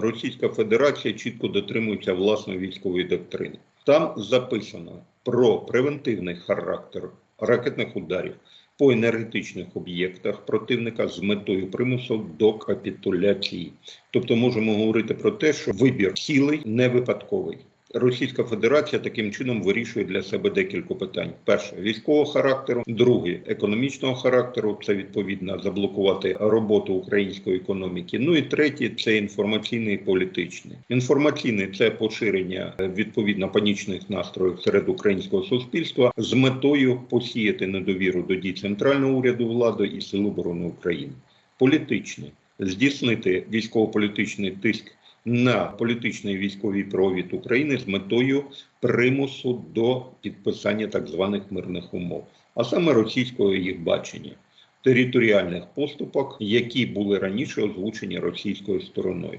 Російська Федерація чітко дотримується власної військової доктрини. Там записано про превентивний характер ракетних ударів по енергетичних об'єктах противника з метою примусу до капітуляції. Тобто можемо говорити про те, що вибір цілий не випадковий. Російська Федерація таким чином вирішує для себе декілька питань: перше військового характеру, друге економічного характеру. Це відповідно заблокувати роботу української економіки. Ну і третє це інформаційний і політичний. Інформаційний це поширення відповідно панічних настроїв серед українського суспільства з метою посіяти недовіру до дій центрального уряду влади і сил оборони України. Політичний здійснити військово-політичний тиск на політичний військовий провід України з метою примусу до підписання так званих мирних умов, а саме російського їх бачення територіальних поступок, які були раніше озвучені російською стороною.